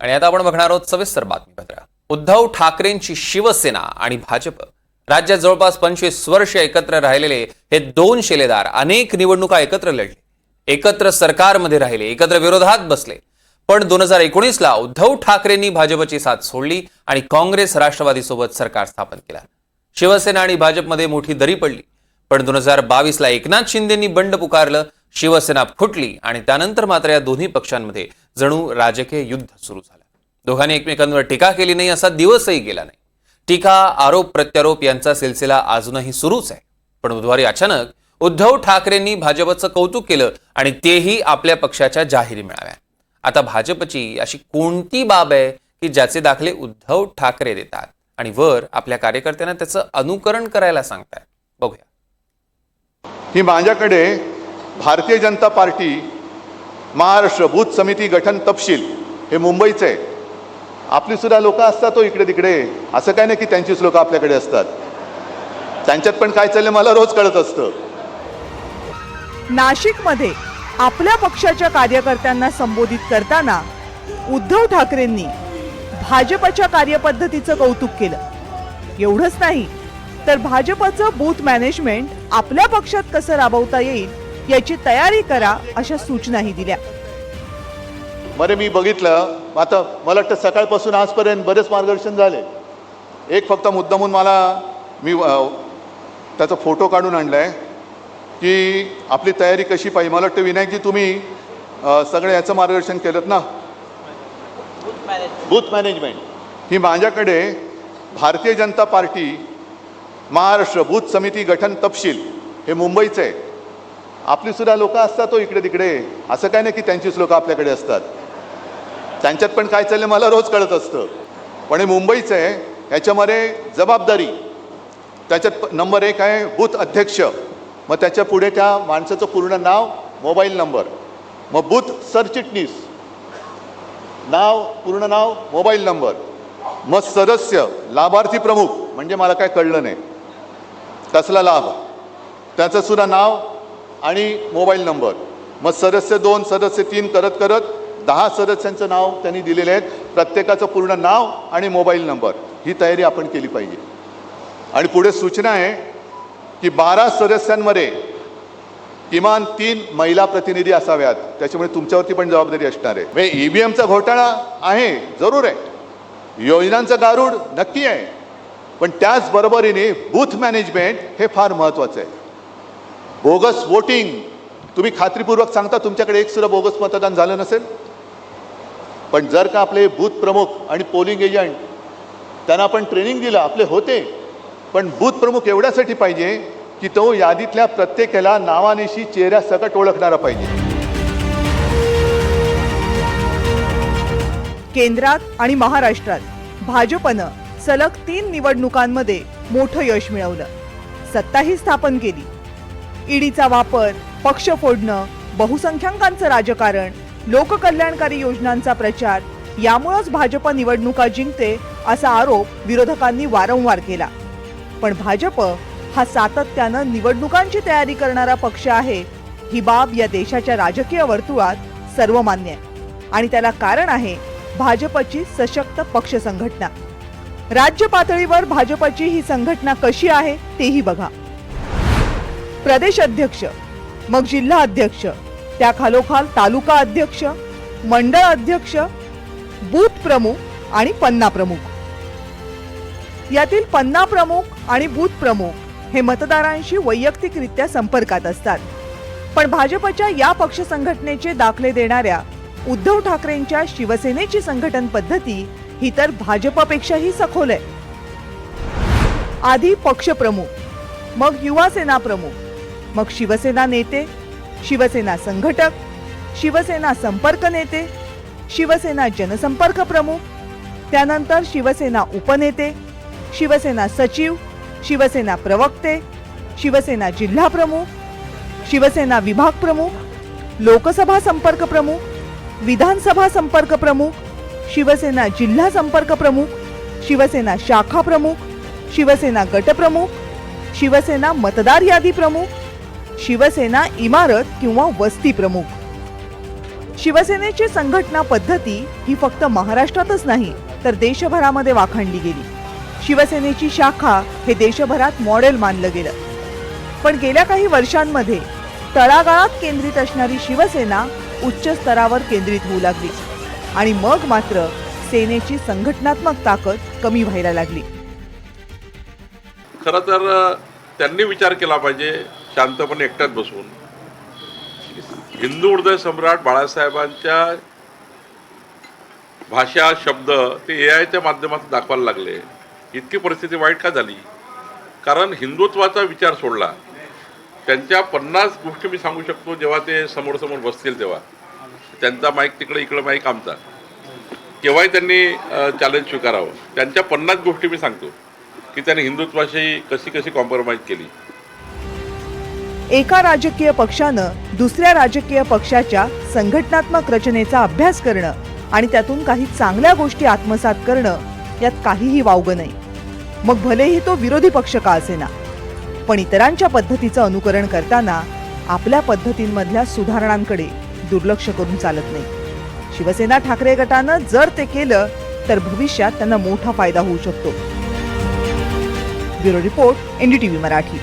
आणि आता आपण बघणार आहोत सविस्तर बातमीपत्र. उद्धव ठाकरेंची शिवसेना आणि भाजप राज्यात जवळपास पंचवीस वर्ष एकत्र राहिलेले हे दोन शिलेदार अनेक निवडणुका एकत्र लढले. एकत्र सरकारमध्ये राहिले एकत्र विरोधात बसले. पण दोन हजार एकोणीसला उद्धव ठाकरेंनी भाजपची साथ सोडली आणि काँग्रेस राष्ट्रवादीसोबत सरकार स्थापन केला. शिवसेना आणि भाजपमध्ये मोठी दरी पडली. पण दोन हजार बावीसला एकनाथ शिंदेंनी बंड पुकारलं शिवसेना फुटली आणि त्यानंतर मात्र या दोन्ही पक्षांमध्ये जणू राजकीय युद्ध सुरू झालं. दोघांनी एकमेकांवर टीका केली नाही असा दिवसही गेला नाही. टीका आरोप प्रत्यारोप यांचा सिलसिला अजूनही सुरूच आहे. पण बुधवारी अचानक उद्धव ठाकरेंनी भाजपचं कौतुक केलं आणि तेही आपल्या पक्षाच्या जाहीर मेळाव्या आता भाजपची अशी कोणती बाब आहे की ज्याचे दाखले उद्धव ठाकरे देतात? आणि वर आपल्या कार्यकर्त्यांना त्याचं अनुकरण करायला सांगताय बघूया. ही माझ्याकडे भारतीय जनता पार्टी महाराष्ट्र बूथ समिती गठन तपशील हे मुंबईचं आहे. आपली सुद्धा लोक असतात तो इकडे तिकडे. असं काय नाही की त्यांचीच लोकं आपल्याकडे असतात. त्यांच्यात पण काय चाललं मला रोज कळत असतं. नाशिकमध्ये आपल्या पक्षाच्या कार्यकर्त्यांना संबोधित करताना उद्धव ठाकरेंनी भाजपच्या कार्यपद्धतीचं कौतुक केलं. एवढंच नाही तर भाजपचं बूथ मॅनेजमेंट आपल्या पक्षात कसं राबवता येईल याची तयारी करा अशा सूचनाही दिल्या. बरे मी बघितलं. आता मला वाटतं सकाळपासून आजपर्यंत बरेच मार्गदर्शन झाले. एक फक्त मुद्दामून मला मी त्याचा फोटो काढून आणला आहे की आपली तयारी कशी पाहिजे. मला वाटतं विनायकजी तुम्ही सगळं याचं मार्गदर्शन केलं ना? बूथ मॅनेजमेंट ही माझ्याकडे भारतीय जनता पार्टी महाराष्ट्र बूथ समिती गठन तपशील हे मुंबईचं आहे. आपली सुद्धा लोकं असतात तो इकडे तिकडे. असं काय नाही की त्यांचीच लोकं आपल्याकडे असतात. त्यांच्यात पण काय चाललं मला रोज कळत असतं. पण हे मुंबईचं आहे ह्याच्यामध्ये जबाबदारी. त्याच्यात नंबर एक आहे बूथ अध्यक्ष. मग त्याच्या पुढे त्या माणसाचं पूर्ण नाव मोबाईल नंबर. मग बूथ सरचिटणीस. नाव पूर्ण नाव मोबाईल नंबर. मग सदस्य लाभार्थी प्रमुख. म्हणजे मला काय कळलं नाही. कसला लाभ? त्याचं सुद्धा नाव आणि मोबाईल नंबर. मग सदस्य दोन सदस्य तीन करत करत दहा सदस्यांचं नाव त्यांनी दिलेले आहेत. प्रत्येकाचं पूर्ण नाव आणि मोबाईल नंबर. ही तयारी आपण केली पाहिजे. आणि पुढे सूचना आहे की बारा सदस्यांमध्ये किमान तीन महिला प्रतिनिधी असाव्यात. त्याच्यामुळे तुमच्यावरती पण जबाबदारी असणार आहे. म्हणजे ई व्ही एमचा घोटाळा आहे जरूर आहे. योजनांचं गारूड नक्की आहे. पण त्याचबरोबरीने बूथ मॅनेजमेंट हे फार महत्त्वाचं आहे. Bogus voting. तुम्ही खात्रीपूर्वक सांगता तुमच्याकडे एक सुद्धा बोगस मतदान झालं नसेल? पण जर का आपले बूथ प्रमुख आणि पोलिंग एजंट त्यांना आपण ट्रेनिंग दिलं आपले होते पण बूथ प्रमुख एवढ्यासाठी पाहिजे की तो यादीतल्या प्रत्येकाला नावानेशी चेहऱ्या सकट ओळखणारा पाहिजे. केंद्रात आणि महाराष्ट्रात भाजपनं सलग तीन निवडणुकांमध्ये मोठं यश मिळवलं. सत्ताही स्थापन केली. ईडीचा वापर पक्ष फोडणं बहुसंख्याकांचं राजकारण लोककल्याणकारी योजनांचा प्रचार यामुळंच भाजप निवडणुका जिंकते असा आरोप विरोधकांनी वारंवार केला. पण भाजप हा सातत्यानं निवडणुकांची तयारी करणारा पक्ष आहे ही बाब या देशाच्या राजकीय वर्तुळात सर्वमान्य आहे. आणि त्याला कारण आहे भाजपची सशक्त पक्ष संघटना. राज्य पातळीवर भाजपची ही संघटना कशी आहे तेही बघा. प्रदेश अध्यक्ष मग जिल्हा अध्यक्ष त्या खालोखाल तालुका अध्यक्ष मंडळ अध्यक्ष बूथ प्रमुख आणि पन्ना प्रमुख. यातील पन्ना प्रमुख आणि बूथ प्रमुख हे मतदारांशी वैयक्तिकरित्या संपर्कात असतात. पण भाजपच्या या पक्ष संघटनेचे दाखले देणाऱ्या उद्धव ठाकरेंच्या शिवसेनेची संघटन पद्धती ही तर भाजपपेक्षाही सखोल आहे. आधी पक्षप्रमुख मग युवा सेना प्रमुख मग शिवसेना नेते शिवसेना संघटक शिवसेना संपर्क नेते शिवसेना जनसंपर्क प्रमुख त्यानंतर शिवसेना उपनेते शिवसेना सचिव शिवसेना प्रवक्ते शिवसेना जिल्हा प्रमुख शिवसेना विभाग प्रमुख लोकसभा संपर्क प्रमुख विधानसभा संपर्क प्रमुख शिवसेना जिल्हा संपर्क प्रमुख शिवसेना शाखा प्रमुख शिवसेना गटप्रमुख शिवसेना मतदार यादी प्रमुख शिवसेना इमारत किंवा वस्ती प्रमुख. शिवसेनेची संघटना पद्धती ही फक्त महाराष्ट्रातच नाही तर देशभरामध्ये वाखाणली गेली. शिवसेनेची शाखा हे देशभरात मॉडेल मानलं गेलं. पण गेल्या काही वर्षांमध्ये तळागाळात केंद्रित असणारी शिवसेना उच्च स्तरावर केंद्रित होऊ लागली आणि मग मात्र सेनेची संघटनात्मक ताकद कमी व्हायला लागली. खरं तर त्यांनी विचार केला पाहिजे. शांतपणे एकट्यात बसून. हिंदू हृदय सम्राट बाळासाहेबांच्या भाषा शब्द ते ए आयच्या माध्यमातून दाखवायला लागले. इतकी परिस्थिती वाईट का झाली? कारण हिंदुत्वाचा विचार सोडला. त्यांच्या पन्नास गोष्टी मी सांगू शकतो जेव्हा ते समोर समोर बसतील तेव्हा. त्यांचा माईक तिकडे इकडं माईक आमचा. केव्हाही त्यांनी चॅलेंज स्वीकारावं. त्यांच्या पन्नास गोष्टी मी सांगतो की त्यांनी हिंदुत्वाशी कशी कशी कॉम्प्रोमाइज केली. एका राजकीय पक्षानं दुसऱ्या राजकीय पक्षाच्या संघटनात्मक रचनेचा अभ्यास करणं आणि त्यातून काही चांगल्या गोष्टी आत्मसात करणं यात काहीही वावगं नाही. मग भलेही तो विरोधी पक्ष का असेना? पण इतरांच्या पद्धतीचं अनुकरण करताना आपल्या पद्धतींमधल्या सुधारणांकडे दुर्लक्ष करून चालत नाही. शिवसेना ठाकरे गटानं जर ते केलं तर भविष्यात त्यांना मोठा फायदा होऊ शकतो. Bureau report NDTV Marathi.